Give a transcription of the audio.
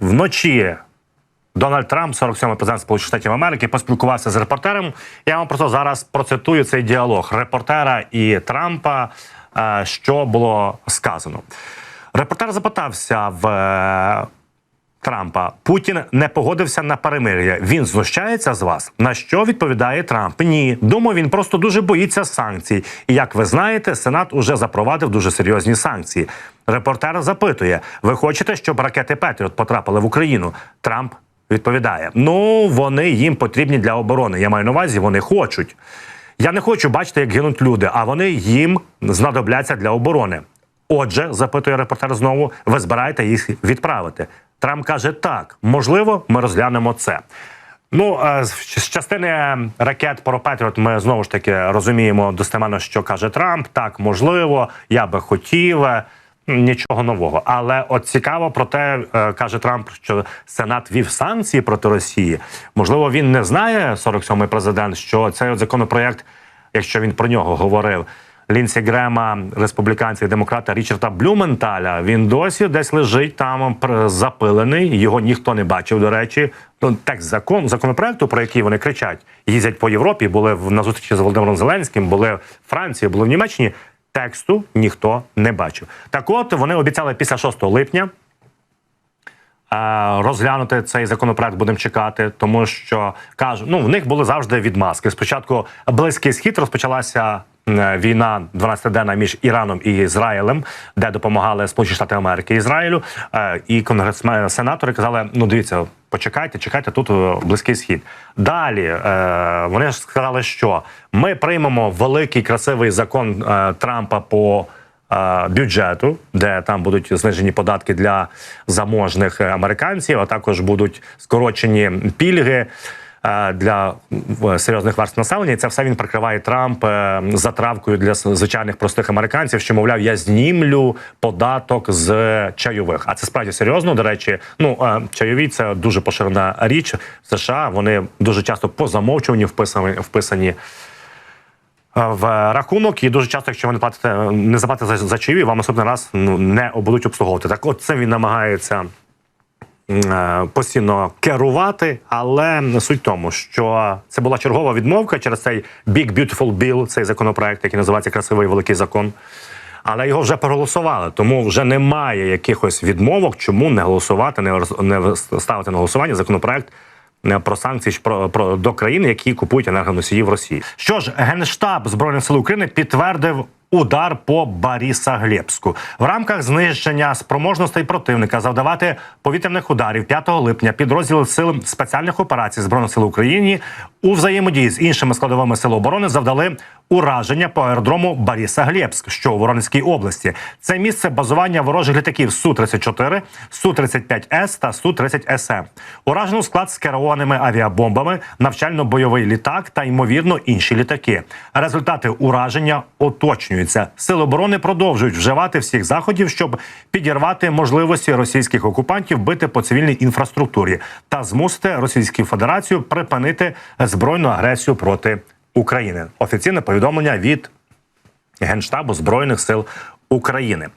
Вночі Дональд Трамп, 47-й президент Сполучених Штатів Америки, поспілкувався з репортером. Я вам просто зараз процитую цей діалог репортера і Трампа, е, що було сказано. Репортер запитався в е, Трампа: Путін не погодився на перемир'я. Він знущається з вас. На що відповідає Трамп? Ні, думаю, він просто дуже боїться санкцій. І як ви знаєте, Сенат уже запровадив дуже серйозні санкції. Репортер запитує: Ви хочете, щоб ракети Петріот потрапили в Україну? Трамп відповідає: Ну, вони їм потрібні для оборони. Я маю на увазі, вони хочуть. Я не хочу бачити, як гинуть люди, а вони їм знадобляться для оборони. Отже, запитує репортер знову, ви збираєте їх відправити. Трамп каже: так, можливо, ми розглянемо це. Ну, з з частини ракет про Петріот ми знову ж таки розуміємо достеменно, що каже Трамп. Так, можливо, я би хотів. е, Нічого нового, але от цікаво про те, е, каже Трамп, що Сенат вів санкції проти Росії. Можливо, він не знає 47-й президент, що цей от законопроект, якщо він про нього говорив, Лінсі Грема, республіканця і демократа Річарда Блюменталя. Він досі десь лежить там запилений. Його ніхто не бачив. До речі, ну текст закон законопроекту, про який вони кричать, їздять по Європі. Були на зустрічі з Володимиром Зеленським, були в Франції, були в Німеччині. Тексту ніхто не бачив. Так, от вони обіцяли після 6 липня е, розглянути цей законопроект будемо чекати, тому що кажуть, ну в них були завжди відмазки. Спочатку близький схід розпочалася. Е, Війна 12-денна між Іраном і Ізраїлем, де допомагали Сполучені Штати Америки Ізраїлю, Е, і конгресмени сенатори казали: ну дивіться, почекайте, чекайте тут е, близький схід. Далі вони сказали, що ми приймемо великий красивий закон Трампа по бюджету, де там будуть знижені податки для заможних американців, а також будуть скорочені пільги. Е, Для серйозних верств населення, і це все він прикриває Трамп е, затравкою для звичайних простих американців, що мовляв, я знімлю податок з чайових. А це справді серйозно. До речі, ну е, чайові це дуже поширена річ в США. Вони дуже часто по замовчуванню вписані вписані в рахунок, і дуже часто, якщо ви не платите, не заплатите за, за чаєві, вам наступний раз ну не будуть обслуговувати. Так, от це він намагається постійно керувати, але суть в тому, що це була чергова відмовка через цей Big Beautiful Bill, цей законопроект, який називається Красивий великий закон. Але його вже проголосували, тому вже немає якихось відмовок, чому не голосувати, не не ставити на голосування законопроект е, про санкції про, про до країн, які купують енергоносії в Росії. Що ж, генштаб збройних сил України підтвердив. Удар по Борисоглебську в рамках знищення спроможностей противника завдавати повітряних ударів 5 липня підрозділи сил спеціальних операцій збройних сил України у взаємодії з іншими складовими сил оборони завдали ураження по аеродрому Борисоглебськ, що у Воронезькій області. Це місце базування ворожих літаків су 34 су 35 с та су 30 СМ. Уражено склад з керованими авіабомбами, навчально-бойовий літак та ймовірно інші літаки. Результати ураження уточнюються. Сили оборони продовжують вживати всіх заходів, щоб підірвати можливості російських окупантів бити по цивільній інфраструктурі та змусити Російську Федерацію припинити збройну агресію проти України. Офіційне повідомлення від Генштабу збройних сил України.